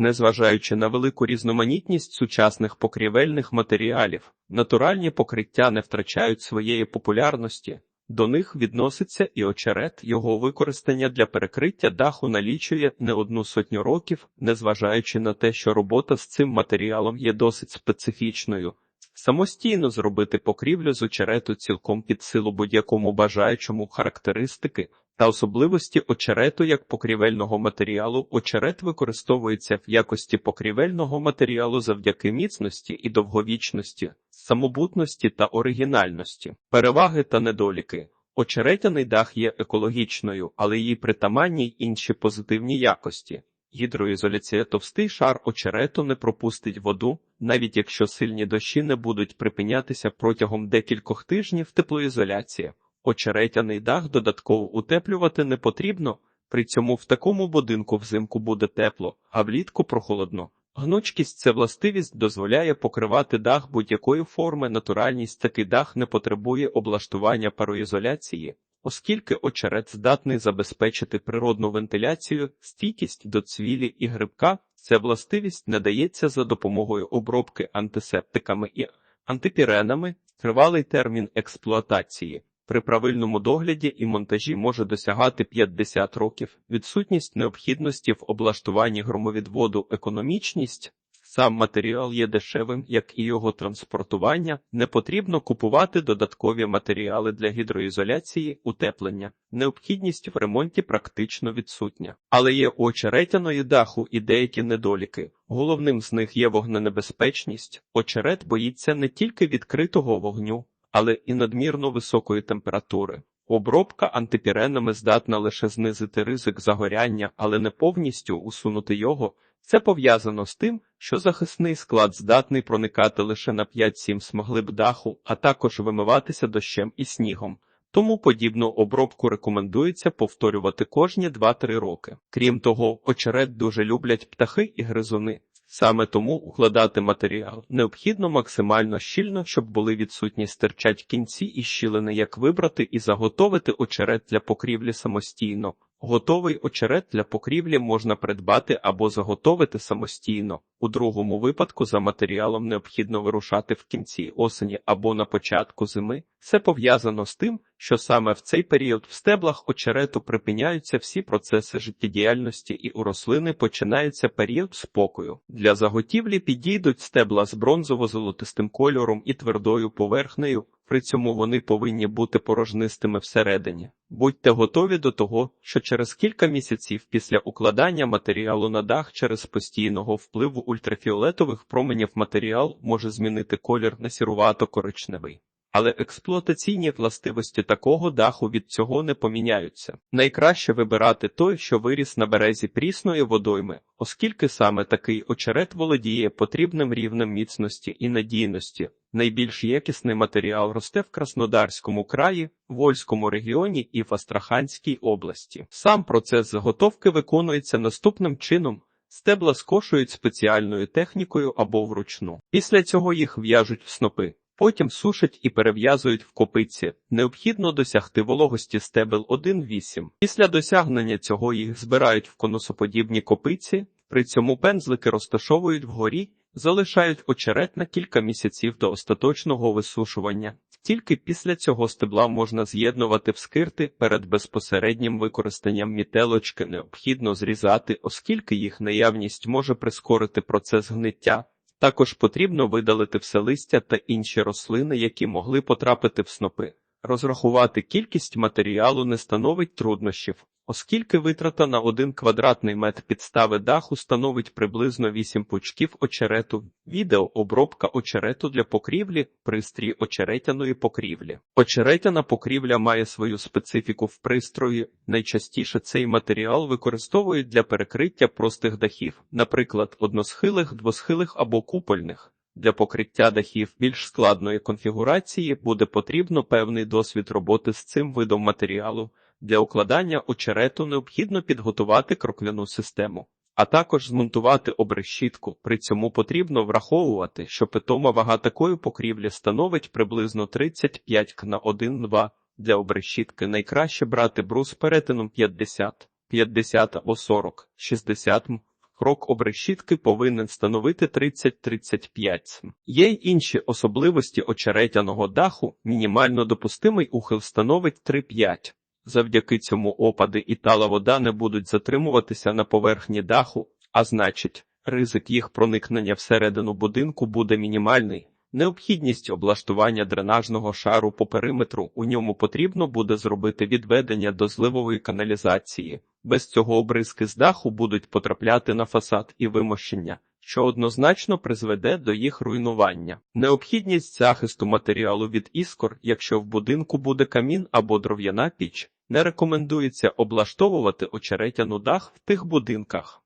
Незважаючи на велику різноманітність сучасних покрівельних матеріалів, натуральні покриття не втрачають своєї популярності. До них відноситься і очерет, його використання для перекриття даху налічує не одну сотню років, незважаючи на те, що робота з цим матеріалом є досить специфічною. Самостійно зробити покрівлю з очерету цілком під силу будь-якому бажаючому характеристики та особливості очерету як покрівельного матеріалу. Очерет використовується в якості покрівельного матеріалу завдяки міцності і довговічності, самобутності та оригінальності, переваги та недоліки. Очеретяний дах є екологічною, але їй притаманні й інші позитивні якості. Гідроізоляція товстий шар очерету не пропустить воду, навіть якщо сильні дощі не будуть припинятися протягом декількох тижнів теплоізоляція. Очеретяний дах додатково утеплювати не потрібно, при цьому в такому будинку взимку буде тепло, а влітку прохолодно. Гнучкість це властивість дозволяє покривати дах будь-якої форми. Натуральність такий дах не потребує облаштування пароізоляції, оскільки очерет здатний забезпечити природну вентиляцію, стійкість до цвілі і грибка. Ця властивість надається за допомогою обробки антисептиками і антипіренами, тривалий термін експлуатації. При правильному догляді і монтажі може досягати 50 років. Відсутність необхідності в облаштуванні громовідводу, економічність. Сам матеріал є дешевим, як і його транспортування. Не потрібно купувати додаткові матеріали для гідроізоляції, утеплення. Необхідність в ремонті практично відсутня. Але є очеретяної даху і деякі недоліки. Головним з них є вогненебезпечність. Очерет боїться не тільки відкритого вогню але і надмірно високої температури. Обробка антипіренами здатна лише знизити ризик загоряння, але не повністю усунути його. Це пов'язано з тим, що захисний склад здатний проникати лише на 5-7 смаглиб даху, а також вимиватися дощем і снігом. Тому подібну обробку рекомендується повторювати кожні 2-3 роки. Крім того, очерет дуже люблять птахи і гризуни. Саме тому укладати матеріал необхідно максимально щільно, щоб були відсутні стирчать кінці і щілини, як вибрати і заготовити очерет для покрівлі самостійно. Готовий очерет для покрівлі можна придбати або заготовити самостійно. У другому випадку за матеріалом необхідно вирушати в кінці осені або на початку зими. Це пов'язано з тим, що саме в цей період в стеблах очерету припиняються всі процеси життєдіяльності і у рослини починається період спокою. Для заготівлі підійдуть стебла з бронзово-золотистим кольором і твердою поверхнею. При цьому вони повинні бути порожнистими всередині. Будьте готові до того, що через кілька місяців після укладання матеріалу на дах через постійного впливу ультрафіолетових променів матеріал може змінити колір на сірувато-коричневий. Але експлуатаційні властивості такого даху від цього не поміняються. Найкраще вибирати той, що виріс на березі прісної водойми, оскільки саме такий очерет володіє потрібним рівнем міцності і надійності. Найбільш якісний матеріал росте в Краснодарському краї, Вольському регіоні і в Астраханській області. Сам процес заготовки виконується наступним чином. Стебла скошують спеціальною технікою або вручну. Після цього їх в'яжуть в снопи. Потім сушать і перев'язують в копиці. Необхідно досягти вологості стебел 1,8. Після досягнення цього їх збирають в конусоподібні копиці, при цьому пензлики розташовують вгорі, залишають очерет на кілька місяців до остаточного висушування. Тільки після цього стебла можна з'єднувати в скирти перед безпосереднім використанням мітелочки необхідно зрізати, оскільки їх наявність може прискорити процес гниття. Також потрібно видалити все листя та інші рослини, які могли потрапити в снопи. Розрахувати кількість матеріалу не становить труднощів, оскільки витрата на один квадратний метр підстави даху становить приблизно 8 пучків очерету, відеообробка очерету для покрівлі, пристрій очеретяної покрівлі. Очеретяна покрівля має свою специфіку в пристрої. Найчастіше цей матеріал використовують для перекриття простих дахів, наприклад, односхилих, двосхилих або купольних. Для покриття дахів більш складної конфігурації буде потрібно певний досвід роботи з цим видом матеріалу. Для укладання очерету необхідно підготувати крокляну систему, а також змонтувати обрешітку. При цьому потрібно враховувати, що питома вага такої покрівлі становить приблизно 35 к на 1,2. Для обрешітки найкраще брати брус перетином 50, 50 або 40, 60 м. Крок обрешітки повинен становити 30-35 см. Є й інші особливості очеретяного даху, мінімально допустимий ухил становить 3-5. Завдяки цьому опади і тала вода не будуть затримуватися на поверхні даху, а значить, ризик їх проникнення всередину будинку буде мінімальний. Необхідність облаштування дренажного шару по периметру у ньому потрібно буде зробити відведення до зливової каналізації. Без цього обризки з даху будуть потрапляти на фасад і вимощення, що однозначно призведе до їх руйнування. Необхідність захисту матеріалу від іскор, якщо в будинку буде камін або дров'яна піч, не рекомендується облаштовувати очеретяну дах в тих будинках.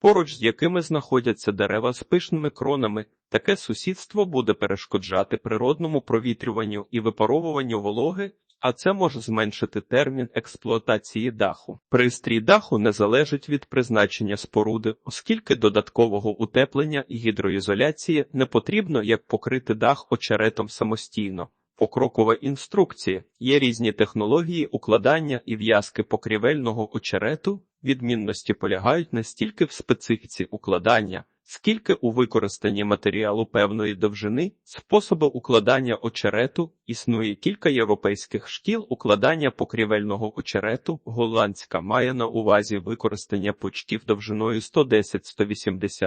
Поруч з якими знаходяться дерева з пишними кронами, таке сусідство буде перешкоджати природному провітрюванню і випаровуванню вологи, а це може зменшити термін експлуатації даху. Пристрій даху не залежить від призначення споруди, оскільки додаткового утеплення і гідроізоляції не потрібно, як покрити дах очеретом самостійно. Покрокова інструкція є різні технології укладання і в'язки покрівельного очерету. Відмінності полягають не стільки в специфіці укладання, скільки у використанні матеріалу певної довжини, способу укладання очерету, існує кілька європейських шкіл укладання покрівельного очерету. Голландська має на увазі використання почтів довжиною 110-180 см.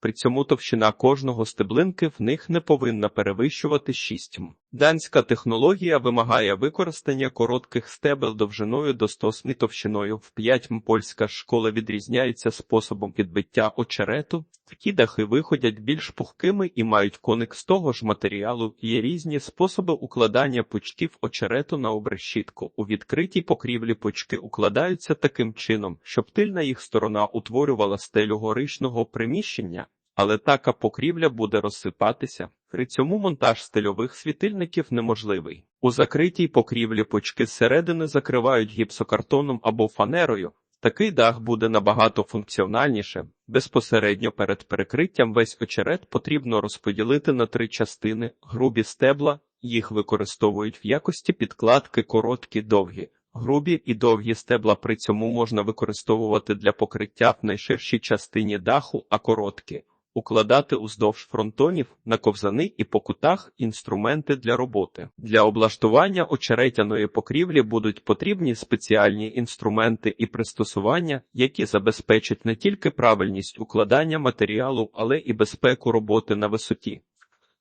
При цьому товщина кожного стеблинки в них не повинна перевищувати 6 м. Данська технологія вимагає використання коротких стебел довжиною до 100 см і товщиною в 5 м. Польська школа відрізняється способом підбиття очерету. Такі дахи виходять більш пухкими і мають коник з того ж матеріалу. Є різні способи укладання пучків очерету на обрешітку. У відкритій покрівлі пучки укладаються таким чином, щоб тильна їх сторона утворювала стелю горичного приміщення але така покрівля буде розсипатися. При цьому монтаж стильових світильників неможливий. У закритій покрівлі почки зсередини закривають гіпсокартоном або фанерою. Такий дах буде набагато функціональніше. Безпосередньо перед перекриттям весь очерет потрібно розподілити на три частини: грубі стебла, їх використовують в якості підкладки короткі довгі. Грубі і довгі стебла при цьому можна використовувати для покриття в найширшій частині даху, а короткі укладати уздовж фронтонів на ковзани і по кутах інструменти для роботи. Для облаштування очеретяної покрівлі будуть потрібні спеціальні інструменти і пристосування, які забезпечать не тільки правильність укладання матеріалу, але і безпеку роботи на висоті.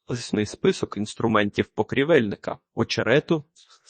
Лисний список інструментів покрівельника, очерету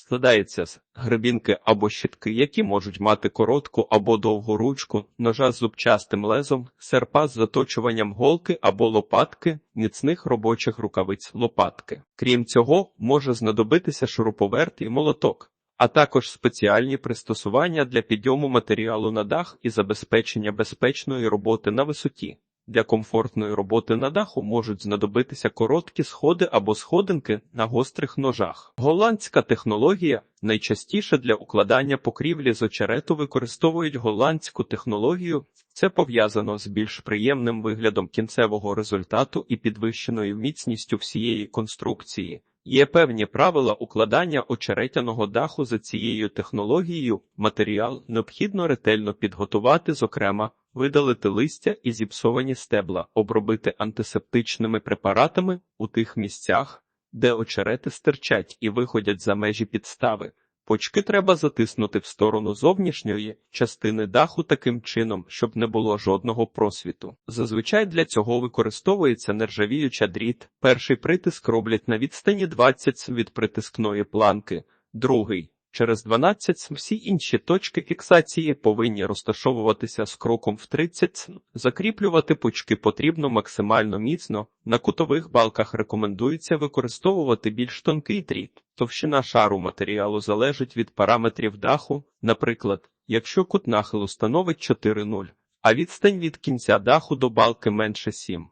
складається з гребінки або щітки, які можуть мати коротку або довгу ручку, ножа з зубчастим лезом, серпа з заточуванням голки або лопатки, міцних робочих рукавиць лопатки. Крім цього, може знадобитися шуруповерт і молоток. А також спеціальні пристосування для підйому матеріалу на дах і забезпечення безпечної роботи на висоті. Для комфортної роботи на даху можуть знадобитися короткі сходи або сходинки на гострих ножах. Голландська технологія найчастіше для укладання покрівлі з очерету використовують голландську технологію. Це пов'язано з більш приємним виглядом кінцевого результату і підвищеною міцністю всієї конструкції. Є певні правила укладання очеретяного даху за цією технологією. Матеріал необхідно ретельно підготувати, зокрема, видалити листя і зіпсовані стебла, обробити антисептичними препаратами у тих місцях, де очерети стирчать і виходять за межі підстави. Почки треба затиснути в сторону зовнішньої частини даху таким чином, щоб не було жодного просвіту. Зазвичай для цього використовується нержавіюча дріт. Перший притиск роблять на відстані 20 від притискної планки, другий Через 12 всі інші точки фіксації повинні розташовуватися з кроком в 30 Закріплювати пучки потрібно максимально міцно. На кутових балках рекомендується використовувати більш тонкий дріт. Товщина шару матеріалу залежить від параметрів даху, наприклад, якщо кут нахилу становить 4,0, а відстань від кінця даху до балки менше 7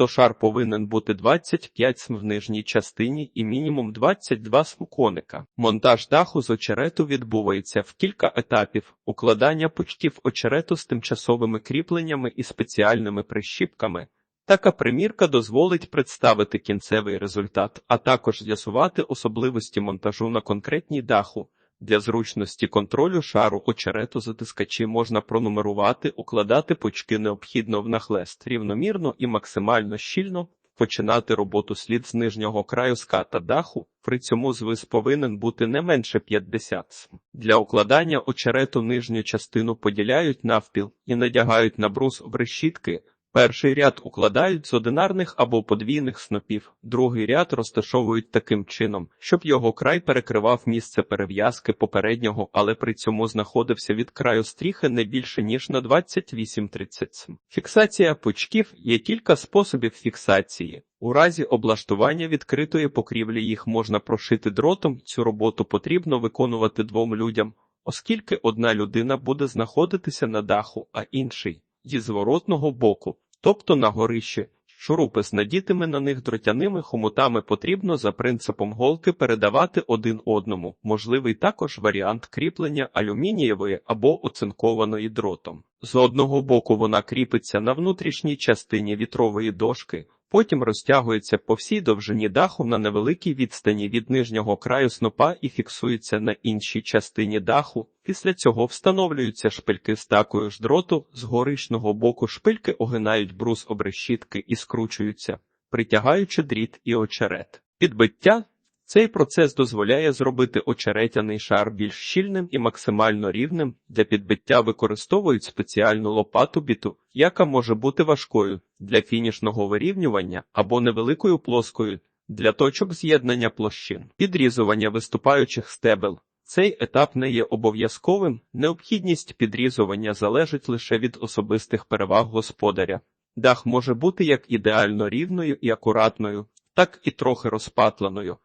то шар повинен бути 25 см в нижній частині і мінімум 22 см коника. Монтаж даху з очерету відбувається в кілька етапів: укладання почтів очерету з тимчасовими кріпленнями і спеціальними прищіпками. Така примірка дозволить представити кінцевий результат, а також з'ясувати особливості монтажу на конкретній даху. Для зручності контролю шару очерету затискачі можна пронумерувати, укладати пучки необхідно в нахлест рівномірно і максимально щільно. Починати роботу слід з нижнього краю ската даху, при цьому звис повинен бути не менше 50 см. Для укладання очерету нижню частину поділяють навпіл і надягають на брус обрешітки. Перший ряд укладають з одинарних або подвійних снопів, другий ряд розташовують таким чином, щоб його край перекривав місце перев'язки попереднього, але при цьому знаходився від краю стріхи не більше ніж на 28-30 см. Фіксація пучків є кілька способів фіксації. У разі облаштування відкритої покрівлі їх можна прошити дротом. Цю роботу потрібно виконувати двом людям, оскільки одна людина буде знаходитися на даху, а інший зі зворотного боку, тобто на горищі. Шурупи з надітими на них дротяними хомутами потрібно за принципом голки передавати один одному. Можливий також варіант кріплення алюмінієвої або оцинкованої дротом. З одного боку вона кріпиться на внутрішній частині вітрової дошки, потім розтягується по всій довжині даху на невеликій відстані від нижнього краю снопа і фіксується на іншій частині даху. Після цього встановлюються шпильки з такою ж дроту, з горишного боку шпильки огинають брус обрешітки і скручуються, притягаючи дріт і очерет. Підбиття цей процес дозволяє зробити очеретяний шар більш щільним і максимально рівним. Для підбиття використовують спеціальну лопату біту, яка може бути важкою для фінішного вирівнювання або невеликою плоскою для точок з'єднання площин, підрізування виступаючих стебел. Цей етап не є обов'язковим, необхідність підрізування залежить лише від особистих переваг господаря. Дах може бути як ідеально рівною і акуратною, так і трохи розпатленою.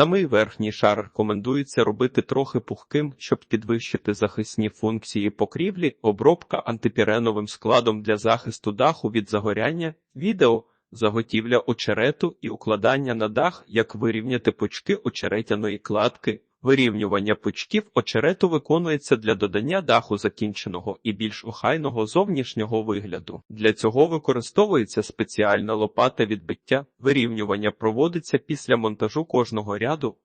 Самий верхній шар рекомендується робити трохи пухким, щоб підвищити захисні функції покрівлі, обробка антипіреновим складом для захисту даху від загоряння, відео, заготівля очерету і укладання на дах, як вирівняти пучки очеретяної кладки. Вирівнювання пучків очерету виконується для додання даху закінченого і більш охайного зовнішнього вигляду. Для цього використовується спеціальна лопата відбиття. Вирівнювання проводиться після монтажу кожного ряду.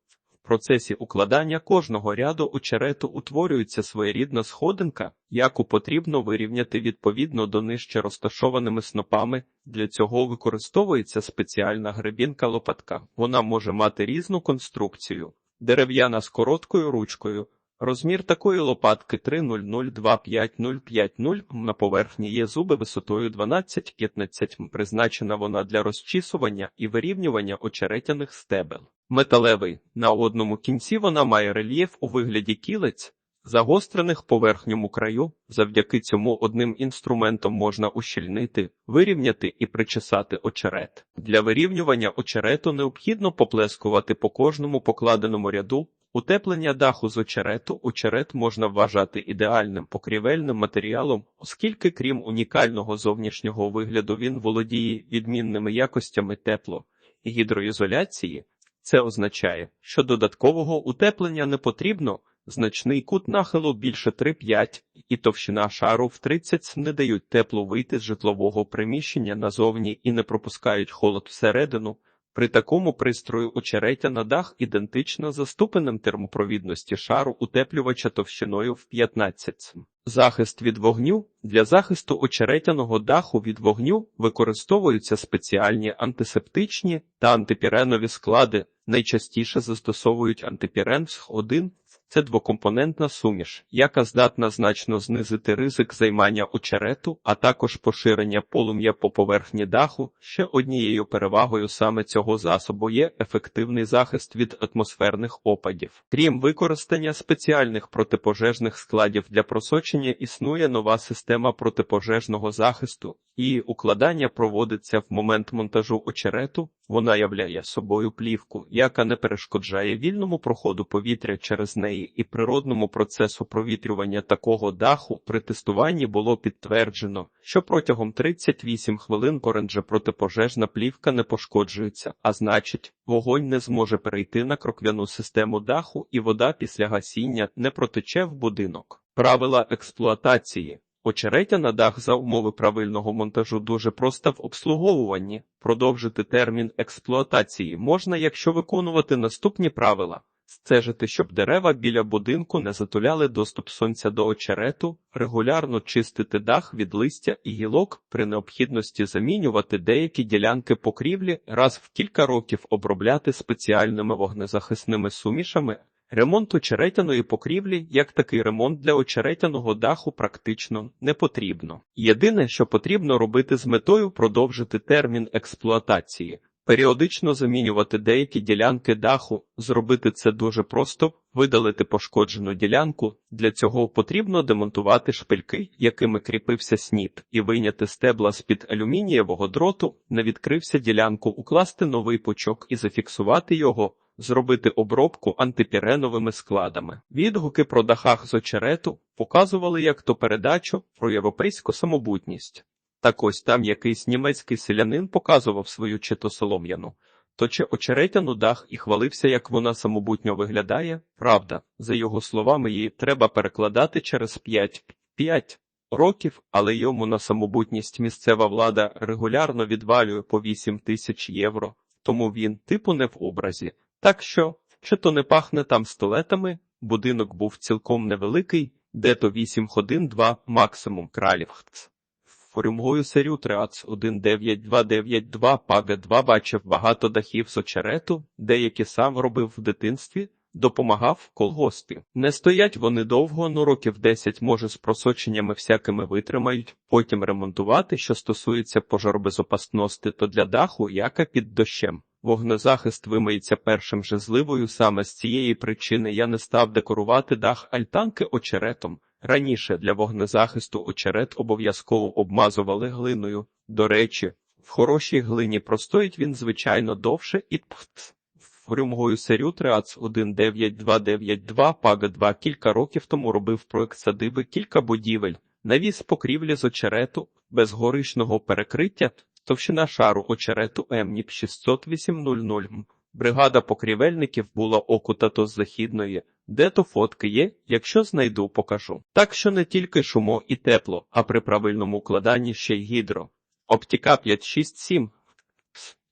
В процесі укладання кожного ряду очерету утворюється своєрідна сходинка, яку потрібно вирівняти відповідно до нижче розташованими снопами. Для цього використовується спеціальна гребінка лопатка. Вона може мати різну конструкцію дерев'яна з короткою ручкою. Розмір такої лопатки 3002550 на поверхні є зуби висотою 12-15 м. Призначена вона для розчісування і вирівнювання очеретяних стебел. Металевий. На одному кінці вона має рельєф у вигляді кілець, загострених по верхньому краю. Завдяки цьому одним інструментом можна ущільнити, вирівняти і причесати очерет. Для вирівнювання очерету необхідно поплескувати по кожному покладеному ряду. Утеплення даху з очерету очерет можна вважати ідеальним покрівельним матеріалом, оскільки, крім унікального зовнішнього вигляду, він володіє відмінними якостями тепло і гідроізоляції. Це означає, що додаткового утеплення не потрібно. Значний кут нахилу більше 3,5 і товщина шару в 30 не дають теплу вийти з житлового приміщення назовні і не пропускають холод всередину. При такому пристрою очеретя на дах ідентично за ступенем термопровідності шару утеплювача товщиною в 15 см. Захист від вогню для захисту очеретяного даху від вогню використовуються спеціальні антисептичні та антипіренові склади. Найчастіше застосовують антипірен 1 це двокомпонентна суміш, яка здатна значно знизити ризик займання очерету, а також поширення полум'я по поверхні даху. Ще однією перевагою саме цього засобу є ефективний захист від атмосферних опадів. Крім використання спеціальних протипожежних складів для просочення, існує нова система протипожежного захисту. Її укладання проводиться в момент монтажу очерету. Вона являє собою плівку, яка не перешкоджає вільному проходу повітря через неї і природному процесу провітрювання такого даху при тестуванні було підтверджено, що протягом 38 хвилин оранже протипожежна плівка не пошкоджується, а значить, вогонь не зможе перейти на кроквяну систему даху і вода після гасіння не протече в будинок. Правила експлуатації Очеретя на дах за умови правильного монтажу дуже проста в обслуговуванні. Продовжити термін експлуатації можна, якщо виконувати наступні правила. Стежити, щоб дерева біля будинку не затуляли доступ сонця до очерету, регулярно чистити дах від листя і гілок, при необхідності замінювати деякі ділянки покрівлі, раз в кілька років обробляти спеціальними вогнезахисними сумішами. Ремонт очеретяної покрівлі, як такий ремонт для очеретяного даху, практично не потрібно. Єдине, що потрібно робити з метою продовжити термін експлуатації. Періодично замінювати деякі ділянки даху, зробити це дуже просто, видалити пошкоджену ділянку. Для цього потрібно демонтувати шпильки, якими кріпився сніп, і вийняти стебла з-під алюмінієвого дроту, не відкрився ділянку, укласти новий пучок і зафіксувати його, зробити обробку антипіреновими складами. Відгуки про дахах з очерету показували як то передачу про європейську самобутність. Так ось там якийсь німецький селянин показував свою чи то солом'яну, то чи очеретяну дах і хвалився, як вона самобутньо виглядає. Правда, за його словами, її треба перекладати через 5, 5 років, але йому на самобутність місцева влада регулярно відвалює по 8 тисяч євро, тому він типу не в образі. Так що, чи то не пахне там столетами, будинок був цілком невеликий, де то 8 ходин 2 максимум кралівхц. Форумгою серію Триац 19292 Пага 2 бачив багато дахів з очерету, деякі сам робив в дитинстві, допомагав колгоспі. Не стоять вони довго, ну років 10, може, з просоченнями всякими витримають, потім ремонтувати, що стосується пожарбезопасності, то для даху, яка під дощем. Вогнезахист вимиється першим же зливою, саме з цієї причини я не став декорувати дах альтанки очеретом. Раніше для вогнезахисту очерет обов'язково обмазували глиною. До речі, в хорошій глині простоїть він, звичайно, довше і пхт. Фрюмгою серю Триац 19292 Пага 2 кілька років тому робив проект садиби кілька будівель, навіс покрівлі з очерету, без горишного перекриття, товщина шару очерету МНІП 60800. Бригада покрівельників була окутато з західної, де то фотки є, якщо знайду, покажу. Так що не тільки шумо і тепло, а при правильному укладанні ще й гідро. Оптіка 567.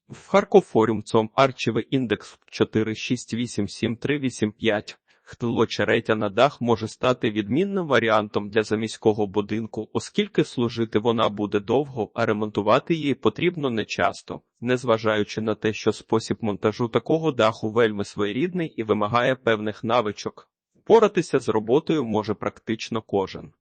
В Харкофорум цом арчевий індекс 4687385. Хтло черетя на дах може стати відмінним варіантом для заміського будинку, оскільки служити вона буде довго, а ремонтувати її потрібно нечасто, незважаючи на те, що спосіб монтажу такого даху вельми своєрідний і вимагає певних навичок. Поратися з роботою може практично кожен.